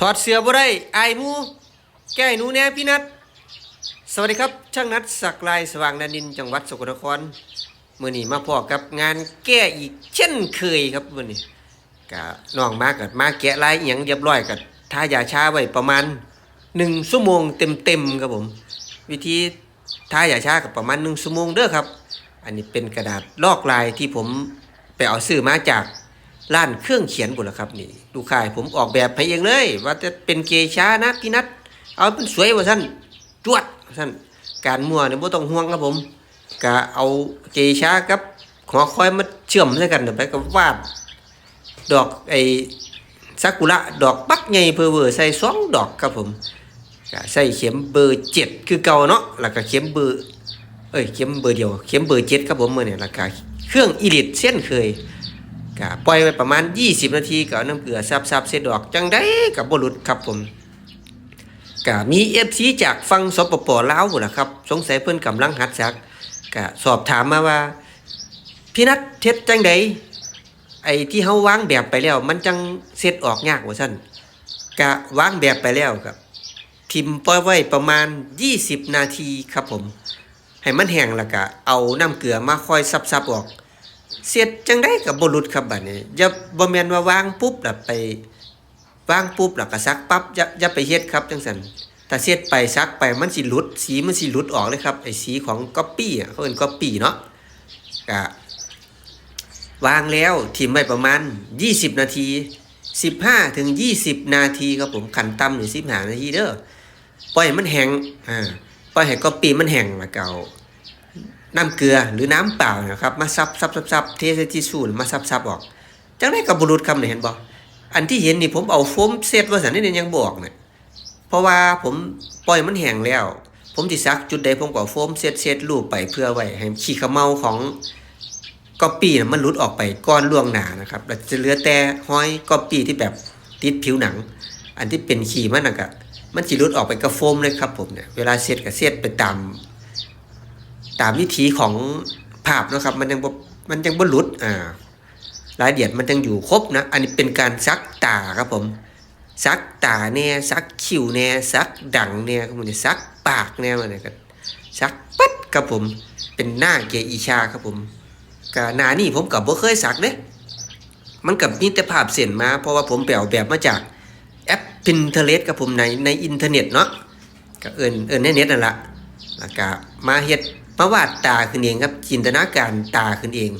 ถอดเสื้อบ่ได้ไอายหมูแก้หนูแน่พี่นัทสวัสดีครับ ช่างนัดสักลายสว่างแดนดินจังหวัดสกลนครมื้อนี้มาพอกับงานแก้อีกเช่นเคยครับมื้อนี้ก็น้องมากับมาแกะลายอหยังเรียบร้อยกับทายาชาไว้ประมาณ1ชั่วโมงเต็มๆครับผม วิธีทายาชากับประมาณ1ชั่วโมงเด้อครับ อันนี้เป็นกระดาษลอกลายที่ผมไปเอาซื้อมาจาก ร้านเครื่องเขียนบุละครับนี่ลูกค้าให้ผมออกแบบให้เองเลย ว่าจะเป็นเกช้านะพี่นัทเอาเป็นสวยว่าท่านจวดท่านการมั่วเนี่ยไม่ต้องห่วงครับผมก็เอาเกช้ากับหอคอยมาเชื่อมด้วยกันเดี๋ยวไปก็วาดดอกไอซากุระดอกปักใหญ่เพอเวอร์ใส่สองดอกครับผมก็ใส่เข็มเบอร์เจ็ดคือเก่าเนาะแล้วก็เข็มเบอร์เอ้ยเข็มเบอร์เดียวเข็มเบอร์เจ็ดครับผมเมื่อเนี่ยแล้วก็เครื่องอีลิตเส้นเคย ก็ปล่อยไว้ประมาณ 20 นาทีก็เอาน้ำเกลือซับๆเสร็จดอกจังได้กับบรุษครับผมก็มีเอฟซีจากฟังสปปลาวพุ่นล่ะครับสงสัยเพิ่นกำลังหัดซักก็สอบถามมาว่าพี่นัทเท็ดจังไดไอ้ที่เฮาวางแบบไปแล้ว มันจังเสร็จออกยากว่าซั่นก็วางแบบไปแล้วครับทิมปล่อยไว้ประมาณ 20 นาทีครับผม ให้มันแห้งแล้วก็เอาน้ำเกลือมาค่อยซับๆออก เสียดจังได้กับบรุษครับบัดนี้อย่าบ่แม่นว่าวางปุ๊บแล้วไปวางปุ๊บแล้วก็ซักปั๊บอย่าอย่าไปเฮ็ดครับจังซั่นถ้าเสียดไปซักไปมันสิหลุด สีมันสิหลุดออกเลยครับไอ้สีของก๊อปปี้อะเขาเอิ้นก๊อปปี้เนาะก็วางแล้วทิ้งไว้ประมาณ 20 นาที 15ถึง20 นาทีครับผมขั้นต่ำนี่15นาทีเด้อปล่อยมันแห้งอ่าปล่อยให้ก๊อปปี้มันแห้งแล้วก็เอา น้ำเกลือหรือน้ำเปล่านะครับ มาซับซับซับซับเทใส่ทิชชู่มาซับซับออกจังได้กับบุรุษคำเนี่ยเห็นบ่อันที่เห็นนี่ผมเอาโฟมเซตว่าสันนี่ยังบอกเนี่ยเพราะว่าผมปล่อยมันแห้งแล้ว ผมสิซักจุดใดผมก็เอโฟมเซตเซตรูปไปเพื่อไว้ให้ขี้เขมเมาของก๊อปปี้น่ะมันหลุดออกไปก้อนล่วงหนานะครับแล้วจะเหลือแต่ห้อยก๊อปปี้ที่แบบติดผิวหนัง อันที่เป็นขี้มันน่ะก็มันสิหลุดออกไปกับโฟมเลยครับผมเนี่ยเวลาเซตก็เซตไปตาม ตามวิถีของภาพนะครับ มันยังมันยังบ่หลุดอ่ารายละเอียดมันยังอยู่ครบนะ อันนี้เป็นการซักตาครับผมซักตาแน่ซักคิ้วแน่ซักดังแน่ครับผมเนี่ยซักปากแน่มันเนี่ยซักปั๊ดครับผม เป็นหน้าเกอีชาครับผมกหน้านี่ผมกับบ่เคยซักเด้มันกับมีแต่ภาพเส้นมา เพราะว่าผมไปเอาแบบมาจากแอป Pinterest ครับผมในในอินเทอร์เน็ตเนาะก็เอินเอิ้นในเน็ตนั่นล่ะแล้วก็มาเฮ็ด มาวาดตาขึ้นเองครับ จินตนาการตาขึ้นเอง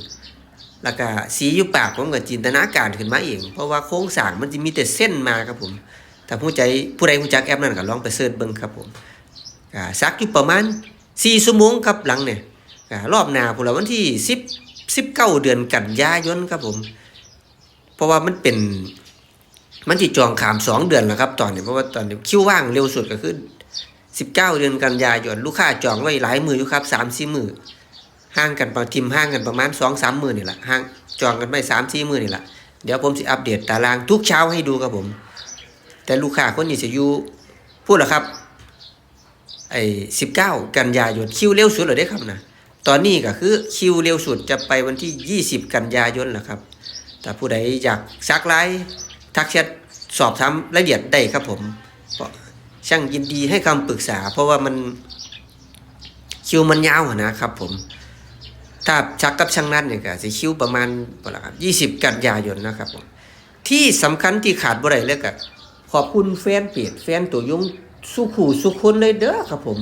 แล้วก็สีอยู่ปากผมก็จินตนาการขึ้นมาเอง เพราะว่าโครงสร้างมันจะมีแต่เส้นมาครับผมถ้าผู้ใจผู้ใดรู้จักแอปนั้นก็ลองไปเสิร์ชเบิ่งครับผมก็สักอยู่ประมาณ4ชั่วโมงครับหลังเนี่ยก็รอบหน้าพุ่นละวันที่10 19เดือนกันยายนครับผม เพราะว่ามันเป็นมันสิจองขามสองเดือนแล้วครับ ตอนนี้เพราะว่าตอนนี้คิวว่างเร็วสุดก็คือ 19 เดือนกันยายนลูกค้าจองไว้หลายมืออยู่ครับ3 4มือห่างกันประทิมห่างกันประมาณ2 3มือนี่แหละห่างจองกันไป3 4มือนี่แหละเดี๋ยวผมสิอัปเดตตารางทุกเช้าให้ดูครับผม แต่ลูกค้าคนนี้จะอยู่พูดเหรอครับไอ้19กันยายนคิวเร็วสุดเลยได้ครับนะตอนนี้ก็คือคิวเร็วสุดจะไปวันที่ 20 กันยายนแหละครับถ้าผู้ใดอยากซักไลน์ทักแชทสอบถามรายละเอียดได้ครับผมเพราะ ช่างยินดีให้คำปรึกษา เพราะว่ามันคิวมันยาวนะครับ ผม ถ้าชักกับช่างนัดเนี่ยก็สิคิวประมาณบ่ละครับยี่สิบกันยายนนะครับผมที่สำคัญที่ขาดบ่ได้เลยก็ขอบคุณแฟนเพจแฟนตัวยงสุขูสุขคนเลยเด้อครับผม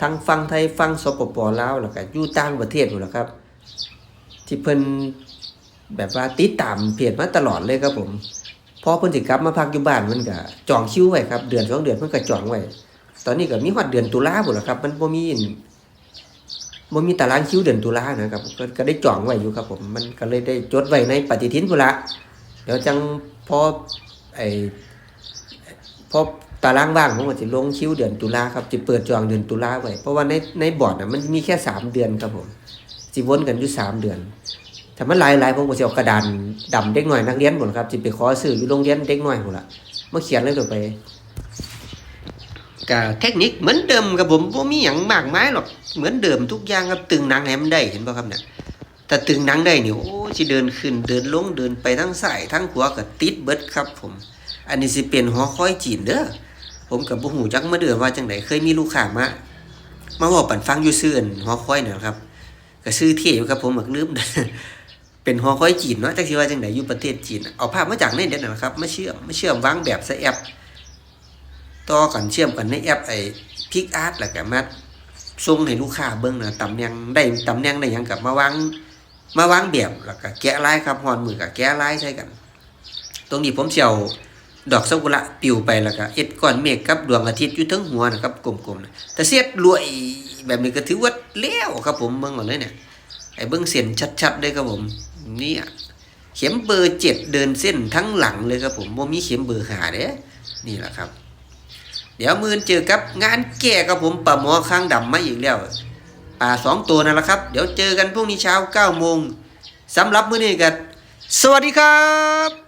ทั้งฟังไทยฟังสปปลาวแล้วก็อยู่ต่างประเทศหมดแล้วครับ ที่เพิ่นแบบว่าติดตามเพจมาตลอดเลยครับผม พอเพิ่นสิกลับมาพักอยู่บ้านมันก็จองคิวไว้ครับ เดือนสองเดือนเพิ่นก็จองไว้ ตอนนี้ก็มีฮอดเดือนตุลาพุ่นล่ะครับ มันบ่มีบ่มีตารางคิวเดือนตุลานะครับก็ก็ได้จองไว้อยู่ครับผม มันก็เลยได้จดไว้ในปฏิทินพุ่นละเดี๋ยวจังพอไอ้พอตารางว่างผมก็สิลงคิวเดือนตุลาครับสิเปิดจองเดือนตุลาไว้เพราะว่าในในบอร์ดน่ะมันมีแค่สามเดือนครับผมสิวนกันอยู่สามเดือน ถ้ามันหลายหลายผมก็สิเอากระดานดำเด็กหน่อยนักเรียนหมดครับสิไปขอซื้ออยู่โรงเรียนเด็กหน้อยหมดละมาเขียนเลยตัวไปก็เทคนิคเหมือนเดิมครับผมบ่มีหยังมากมายหรอกเหมือนเดิมทุกอย่างครับตึงหนังให้มันได้เห็นบ่ะครับเนี่ยถ้าตึงหนังได้เนี่ยโอ้สิเดินขึ้นเดินลงเดินไปทั้งซ้ายทั้งขวาก็ติดเบิดครับ ผม อันนี้สิเป็นหอคอยจีนเด้อผมกับบ่ฮู้จักมาเดือว่าจังไดเคยมีลูกค้ามามาเว้าปั่นฟังอยู่ซื่ออันหอคอยเนั่นครับก็ชื่อเที่ยู่ครับผมหมักลืม เป็นหอคอยจีนเนาะจักสิว่าจังไดอยู่ประเทศจีน เอาภาพมาจากในเด็ดนะครับมาเชื่อมมาเชื่อมวางแบบใส่แอปต่อกันเชื่อมกันในแอปไอ้พิกอาร์ตแล้วก็มาส่งให้ลูกค้าเบิ่งนะตำแหน่งได้ตำแหน่งได้ยังกับมาวางมาวางแบบแล้วก็แกะลายครับฮอนมือกับแกะลายใส่กัน ตรงนี้ผมเสียวดอกซากุระปิวไปแล้วก็เอ็ดก้อนเมฆกับดวงอาทิตย์อยู่ทั้งหัวนะครับกลมๆนะแต่เสียดรวยแบบนี้ก็ถือว่าแล้วครับผมเบิ่งก่อนเลยเนี่ยไอ้เบิ่งเส้นชัดๆเลยครับผม เนี่ยเข็มเบอร์เจ็ดเดินเส้นทั้งหลังเลยครับผมบ่มีเข็มเบอร์หาเด้นี่แหละครับ เดี๋ยวมือนเจอกับงานแก่กับผมปลาหมอข้างดำมาอีกแล้วป่าสองตัวนั่นแหละครับ เดี๋ยวเจอกันพรุ่งนี้เช้าเก้าโมงสำหรับมื้อนี้กันสวัสดีครับ